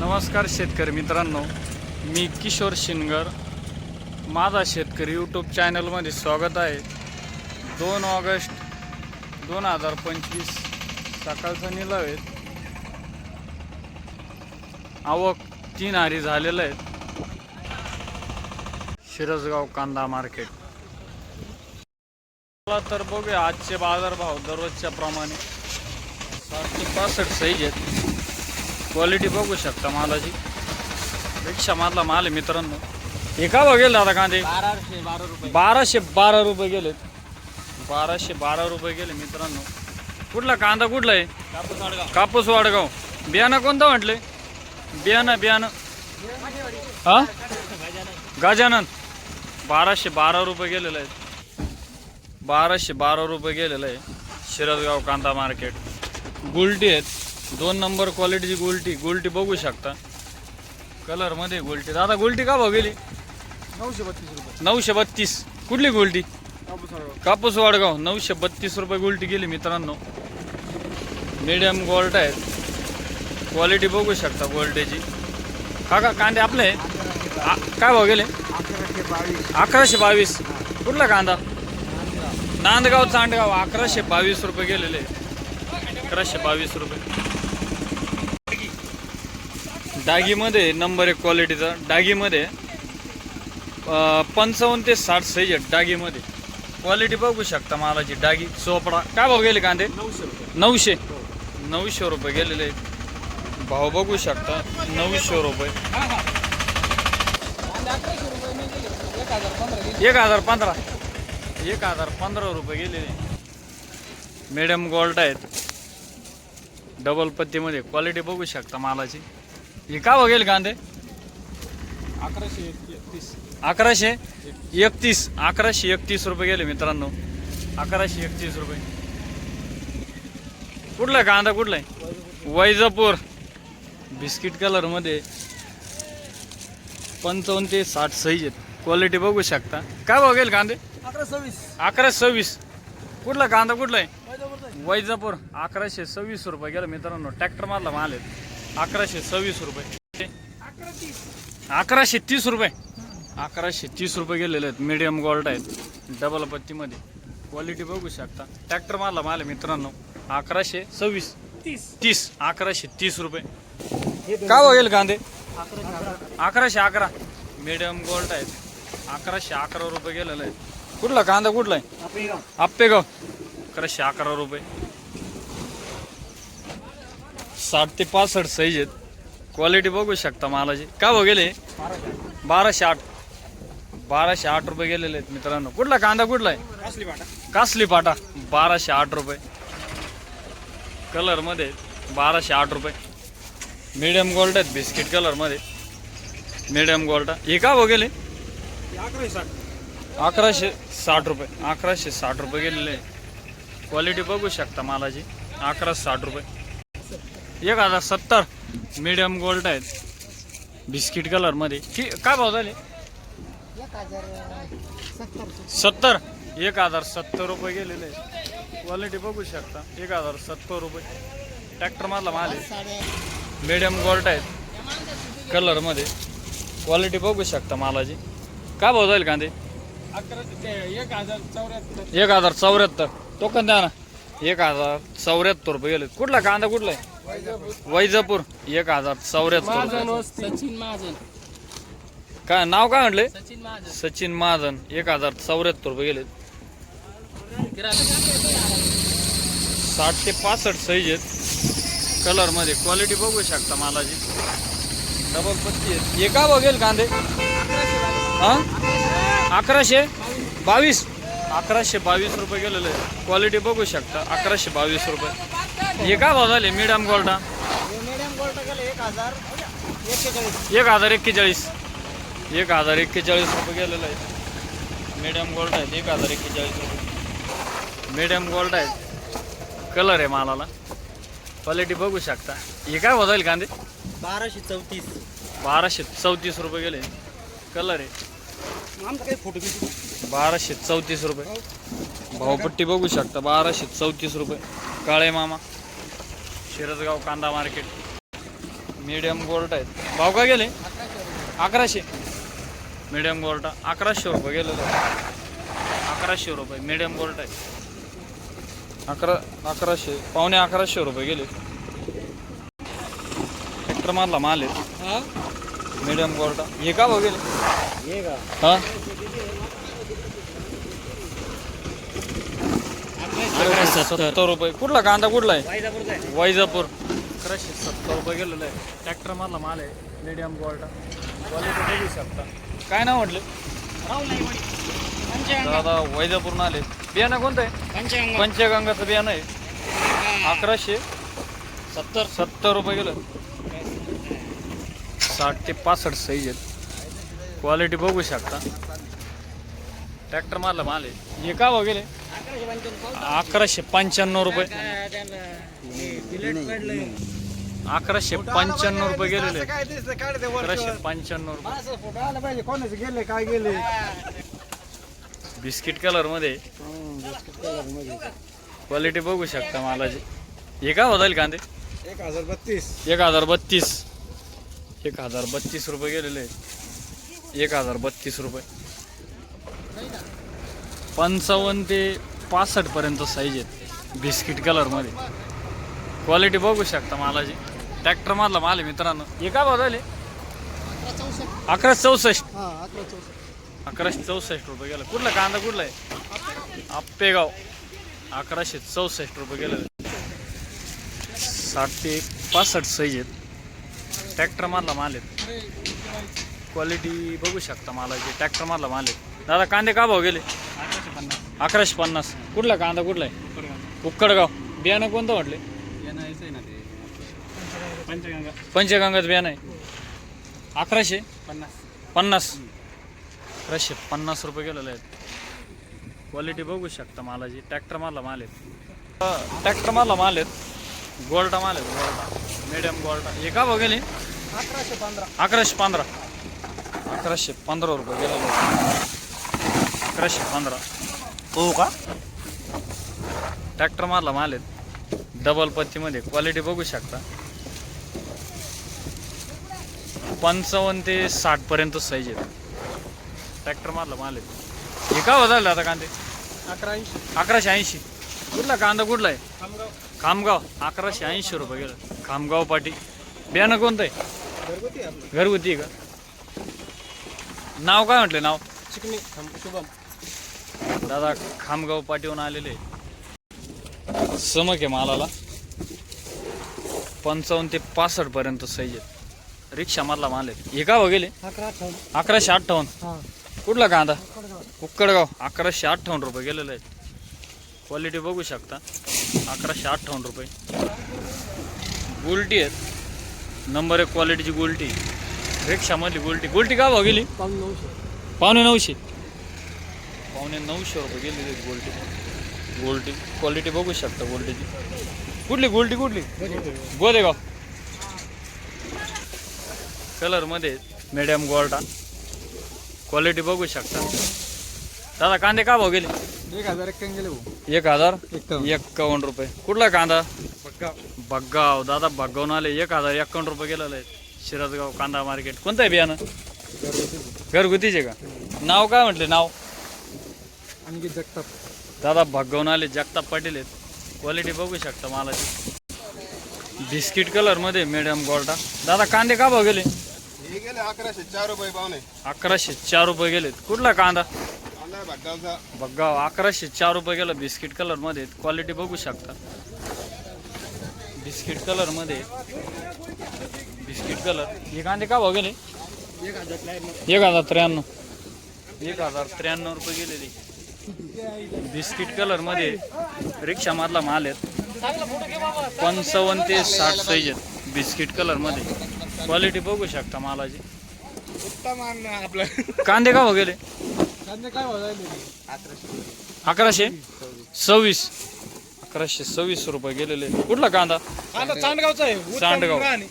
नमस्कार शेतकरी मित्रांनो मी किशोर शिनगर माझा शेतकरी यूट्यूब चॅनलमध्ये स्वागत आहे. दोन ऑगस्ट दोन हजार पंचवीस सकाळचा निलाव आहेत आवक तीन हारी झालेलं आहे. शिरसगाव कांदा मार्केट. चला तर बघूया आजचे बाजारभाव दररोजच्या प्रमाणे. सातशे पासष्ट सही आहेत. क्वालिटी बघू शकता मालाची. रिक्षा मारला माल आहे मित्रांनो. हे का बघेल दादा कांदे? बाराशे बारा रुपये बाराशे बारा रुपये गेलेत बाराशे बारा रुपये गेले मित्रांनो. कुठला कांदा कुठला आहे? कापूस कापूस वाडगाव. बियाणं कोणतं म्हटले? बियाणं बियाणं. हा? गजानन. बाराशे बारा रुपये गेलेलं आहे बाराशे बारा रुपये गेलेलं आहे. शिरसगाव कांदा मार्केट. गुलटी आहेत. दोन नंबर क्वालिटीची गुलटी गुलटी बघू शकता. कलरमध्ये गुलटी. दादा गुलटी का भाव गेली? नऊशे बत्तीस रुपये. नऊशे बत्तीस. कुठली गुलटी? कापूस वाडगाव. नऊशे बत्तीस रुपये गुलटी गेली मित्रांनो. मीडियम गोल्ट आहेत. क्वालिटी बघू शकता गोल्टेची. हा का कांदे आपले? काय भाव गेले? अकराशे बावीस. कुठला कांदा? नांदगाव. चांडगाव अकराशे बावीस रुपये गेलेले. अकराशे बावीस रुपये. डागीमध्ये नंबर एक क्वालिटीचा डागीमध्ये पंचावन्न ते साठ साईज आहेत डागीमध्ये. क्वालिटी बघू शकता मालाची डागी. चोपडा. काय भाव गेले कांदे? नऊशे. रुपये नऊशे नऊशे रुपये गेलेले आहेत. भाव बघू शकता. नऊशे रुपये. एक हजार पंधरा. एक हजार पंधरा रुपये गेलेले मिडियम गोल्ड आहेत. डबल पत्तीमध्ये क्वालिटी बघू शकता मालाची. हे का बघेल कांदे? अकराशे एकतीस. अकराशे एकतीस. अकराशे एकतीस रुपये गेले मित्रांनो. अकराशे एकतीस रुपये. कुठला कांदा कुठला आहे? वैजापूर. बिस्किट कलरमध्ये पंचावन्न ते साठ साईज आहेत. क्वालिटी बघू शकता. काय बघेल कांदे? अकरा सव्वीस. अकरा सव्वीस. कुठला कांदा कुठला आहे? वैजापूर. अकराशे सव्वीस रुपये गेलं मित्रांनो. ट्रॅक्टर मारला माल आहेत अकराशे सव्वीस रुपये. अकराशे तीस रुपये. अकराशे तीस रुपये गेलेले आहेत. मीडियम गोल्ड आहेत. डबल पत्तीमध्ये क्वालिटी बघू शकता. ट्रॅक्टर मारला माल मित्रांनो. अकराशे सव्वीस. तीस. तीस. अकराशे तीस रुपये. का बघेल कांदे? अकराशे अकरा. मीडियम गोल्ड आहेत. अकराशे अकरा रुपये गेलेले आहेत. कुठला कांदा कुठला आहे? आप्पेगाव अकराशे अकरा रुपये. साठ ते पासष्ट साईज आहेत. क्वालिटी बघू शकता मालाची. का भाव गेले? बाराशे आठ. बाराशे आठ रुपये गेलेले आहेत मित्रांनो. कुठला कांदा कुठला आहे? कासली पाटा. बाराशे आठ रुपये. कलरमध्ये बाराशे आठ रुपये. मीडियम गोल्ड आहेत बिस्किट कलरमध्ये मीडियम गोल्ड हे का भाव गेले? अकराशे साठ. अकराशे रुपये. अकराशे साठ रुपये गेलेले क्वालिटी बघू शकता मालाची. अकरा साठ रुपये. एक हजार सत्तर मिडियम गोल्ड आहेत. बिस्किट कलरमध्ये ठीक काय भाव झाले? सत्तर. एक हजार सत्तर रुपये गेलेले आहे क्वालिटी बघू शकता. एक हजार सत्तर रुपये. ट्रॅक्टर मारला माल आहे. मीडियम गोल्ड आहेत. कलरमध्ये क्वालिटी बघू शकता मालाची. काय भाव जाईल कांदे? एक हजार चौऱ्याहत्तर. एक हजार चौऱ्याहत्तर. टोकन द्या ना. एक हजार चौऱ्याहत्तर रुपये गेले कुठला कांदा कुठला आहे? वैजापूर. एक हजार. चौऱ्याहत्तर. सचिन महाजन. काय नाव काय म्हटले? सचिन महाजन. सचिन महाजन. एक हजार. चौऱ्याहत्तर रुपये गेले. साठ ते पासष्ट साईज आहेत कलरमध्ये क्वालिटी बघू शकता मालाची. डबल पत्ती आहेत. हे का बघेल कांदे? हा? अकराशे? बावीस. अकराशे बावीस रुपये गेलेले क्वालिटी बघू शकता. अकराशे बावीस रुपये. हे का भाव झाले? मीडियम गोल्डा? मीडियम गोल्ड गेले एक हजार एक्केचाळीस. एक हजार एक्केचाळीस एक हजार एक्केचाळीस रुपये गेलेलं आहे. मीडियम गोल्ड आहेत एक हजार एक्केचाळीस रुपये. मीडियम गोल्ड आहेत. कलर आहे मालाला. क्वालिटी बघू शकता. हे काय होत कांदे? बाराशे चौतीस. बाराशे चौतीस रुपये गेले. कलर आहे. आमचा काही फोटो बाराशे चौतीस रुपये. भावपट्टी बघू शकता. बाराशे चौतीस रुपये. काळे मामा. शिरसगाव कांदा मार्केट. मीडियम गोल्ड आहेत. भाव काय गेले? अकराशे. Medium gold. अकराशे रुपये गेलेलं अकराशे रुपये. मीडियम गोल्ड आहे. अकरा अकराशे. पावणे अकराशे रुपये गेले. ट्रॅक्टर मारला माल आहे. Medium gold. हे का भाव गेले? हे? सत्तर रुपये. कुठला कांदा कुठला आहे? वैजापूर. अकराशे सत्तर रुपये गेलेलं आहे. ट्रॅक्टर मारला माल आहे. मीडियम गोल्ड क्वालिटी बघू शकता. काय नाव म्हटलं? दादा वैजापूर आले. बियाणं कोणतं आहे? पंचगंगा. पंचगंगाचं बियाणं आहे. अकराशे सत्तर. सत्तर रुपये गेलं. साठ ते पासष्ट साईज आहेत. क्वालिटी बघू शकता. ट्रॅक्टर मारला माल आहे. हे का भाव गेले? अकराशे पंच्याण्णव रुपये. अकराशे पंच्याण्णव रुपये गेलेले. काय अकराशे. पंच्याण्णव रुपये. कोणाचे गेले काय गेले बिस्किट कलरमध्ये. क्वालिटी बघू शकता मालाची. हे का होईल कांदे? एक हजार बत्तीस एक हजार बत्तीस. एक हजार बत्तीस रुपये गेलेले. एक हजार बत्तीस रुपये. पंचावन्न ते पासष्ट पर्यंत साईज आहेत बिस्किट कलरमध्ये. क्वालिटी बघू शकता मालाची. ट्रॅक्टर मारला माल आहे मित्रांनो. हे का चौसष्ट. हा अकरा चौसष्ट. अकराशे चौसष्ट रुपये गेला. कुठला कांदा कुठला आहे? आप्पेगाव. अकराशे चौसष्ट रुपये गेलं. साठ ते पासष्ट साईज आहेत. ट्रॅक्टर मारला माल आहेत क्वालिटी बघू शकता मालाची. ट्रॅक्टर मारला माल आहेत दादा कांदे का भाव गेले? अकराशे पन्नास. कुठला कांदा कुठला आहे? उक्कडगाव. बियाणं कोणतं म्हटले पंचगंगा. पंचगंगाचं बियाणं आहे. अकराशे? पन्नास. पन्नास. अकराशे पन्नास रुपये गेलेले आहेत. क्वालिटी बघू शकता मालाची. ट्रॅक्टर मारला माल आहेत. ट्रॅक्टर मारला माल आहेत. गोल्डा माल आहेत गोल्डा मिडियम गोल्डा हे का गेले अकराशे पंधरा. अकराशे पंधरा. अकराशे पंधरा रुपये गेलेले आहेत. अकराशे पंधरा. हो का? ट्रॅक्टर मारला माल आहेत डबल पत्तीमध्ये क्वालिटी बघू शकता. पंचावन्न ते साठ पर्यंत साईज आहेत. ट्रॅक्टर मारला माल आहेत हे का बदललं आता कांदे? अकरा ऐंशी. अकराशे ऐंशी. कुठला कांदा कुठला आहे? खामगाव. खामगाव. अकराशे ऐंशी रुपये गेलं. खामगाव पाटी. बियाणं कोणतं आहे? घरगुती घरगुती का? नाव काय म्हटले नाव? चिकनी. शुभम. दादा खामगाव पाठीहून आलेले समक आहे मालाला. पंचावन्न ते पासष्ट पर्यंत साईज आहेत. रिक्षा मधला माल आहे. हे का गेले? अकराशे अठ्ठावन्न. कुठला कांदा? कडगाव. उक्कडगाव अकराशे अठ्ठावन्न रुपये गेलेले आहेत. क्वालिटी बघू शकता. अकराशे अठ्ठावन्न रुपये. गुलटी आहेत. नंबर एक क्वालिटीची गुलटी. रिक्षामधली गुलटी. गुलटी का भाव गेली? पाऊन नऊशे. पावणे नऊशे. पावणे नऊशे रुपये गेलेली आहेत गोल्टी गोल्टी क्वालिटी बघू शकता गोल्टीची कुठली गोल्टी कुठली? गोदेगाव. कलरमध्ये मीडियम गोल्टा क्वालिटी बघू शकता. दादा कांदे का भाव गेले? एक हजार एक गेले भाऊ. एक हजार? एक्कावन्न. रुपये. कुठला कांदा? बघा बग्गाव दादा बग्गावून आले. एक हजार एक्कावन्न रुपये गेलेलं आहे शिरसगाव कांदा मार्केट कोणतं आहे बियाणं? घरगुतीचे. का? नाव काय म्हटले? नाव? आणखी जगताप. दादा भागवून आले जगताप पाटील आहेत. क्वालिटी बघू शकता मालाची. बिस्किट कलरमध्ये मिडियम गोल्डा. दादा कांदे का भाव गेले? हे गेले अकराशे चार रुपये पाहुणे अकराशे चार रुपये गेलेत. कुठला कांदा? भागावचा बघा अकराशे चार रुपये गेला बिस्किट कलरमध्ये क्वालिटी बघू शकता. बिस्किट कलरमध्ये बिस्किट कलर हे कांदे का भाव गेले? एक हजार एक हजार त्र्याण्णव. एक हजार त्र्याण्णव रुपये गेलेली. बिस्किट कलरमध्ये रिक्षामधला माल आहेत. पंचावन्न ते साठ साईज आहेत बिस्किट कलरमध्ये. क्वालिटी बघू शकता मालाची. कांदे का काय वाजायले अकराशे? सव्वीस. अकराशे सव्वीस रुपये गेलेले कुठला कांदा? चांदगावचा आहे. उत्तम. राणी.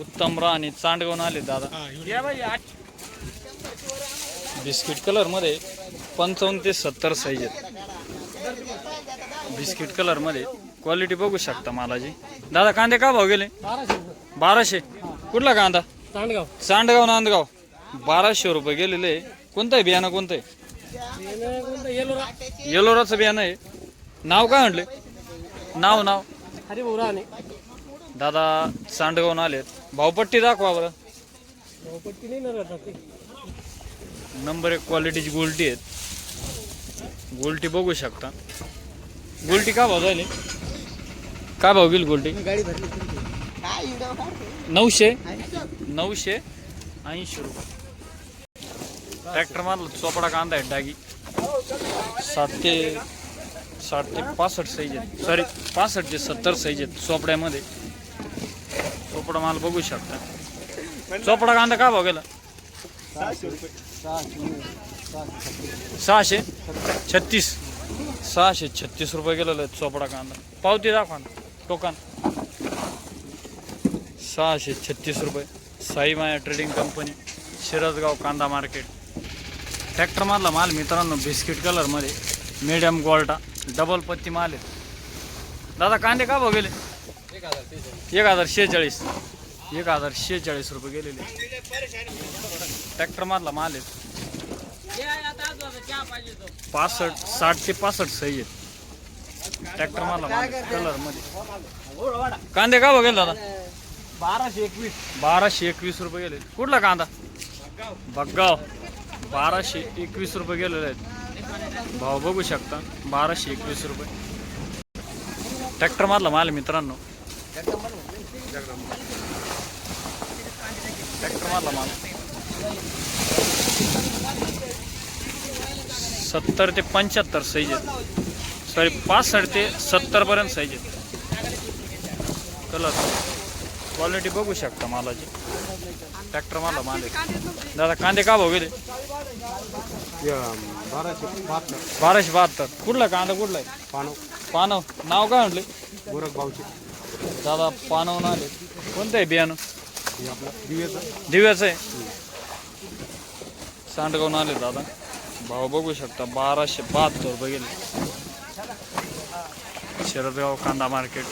उत्तम आणि चांडगावून आले दादा हा, एवढी. या बाई, आठ. बिस्किट कलरमध्ये पंचावन्न ते सत्तर साईज आहेत. बिस्किट कलरमध्ये क्वालिटी बघू शकता मालाची. दादा कांदे का भाव गेले? बाराशे. कुठला कांदा? तांडगाव सांडगाव नांदगाव. बाराशे रुपये गेलेले. कोणतं आहे? बियाणं कोणतं आहे? येलोरा. येलोराचं बियाणं आहे. नाव काय म्हटले? नाव नाव. हरी भाऊ राणे. दादा सांडगावून आलेत. भावपट्टी दाखवा बरं. पट्टी नाही नंबर एक क्वालिटीची गोल्टी आहेत. गोल्टी बघू शकता. गोल्टी का भाव झाली? काय भाव गेली गोल्टी? नऊशे? नऊशे ऐंशी रुपये. ट्रॅक्टर मारला चोपडा कांदा आहे डागी. सात ते साठ ते पासष्ट साईज आहेत. सॉरी पासष्ट ते सत्तर साईज आहेत चोपड्यामध्ये. चोपडा माल बघू शकता. चोपडा कांदा का भाव गेला? सहाशे? छत्तीस. सहाशे छत्तीस रुपये गेलेलं आहे चोपडा कांदा. पावती दाखवा ना टोकन. सहाशे छत्तीस रुपये. साई माया ट्रेडिंग कंपनी शिरसगाव कांदा मार्केट ट्रॅक्टरमधला माल मित्रांनो बिस्किट कलरमध्ये मिडियम गोल्टा डबल पत्ती माल आहे. दादा कांदे का भाव गेले? एक हजार शेहेचाळीस. एक हजार शेहेचाळीस रुपये गेलेले. ट्रॅक्टर मारला माल आहे. पासष्ट साठ ते पासष्ट सही आहेत. ट्रॅक्टर मारला माल कलरमध्ये कांदे का गेले दादा? बाराशे एकवीस. बाराशे एकवीस रुपये गेले. कुठला कांदा? बग्गाव. बाराशे एकवीस रुपये गेलेले आहेत. भाव बघू शकता. बाराशे एकवीस रुपये. ट्रॅक्टर मारला माल मित्रांनो. ट्रॅक्टर मारला माल. सत्तर ते पंच्याहत्तर साईज आहेत. सॉरी पासष्ट ते सत्तर पर्यंत साईज आहेत. कलर क्वालिटी बघू शकता मालाची. ट्रॅक्टर मारला माल. दादा कांदे का भाव गेले? बाराशे बहात्तर. बाराशे बहात्तर. कुठला कांदा कुठला आहे? पानव. पानव. नाव काय म्हटले? गोरख भाऊचे दादा पानवून आले कोणतं आहे बियाणं? दिव्याचं? आहे. सांडगावून आले दादा. भाव बघू शकता बाराशे बहात्तर रुपये गेले. शरदगाव कांदा मार्केट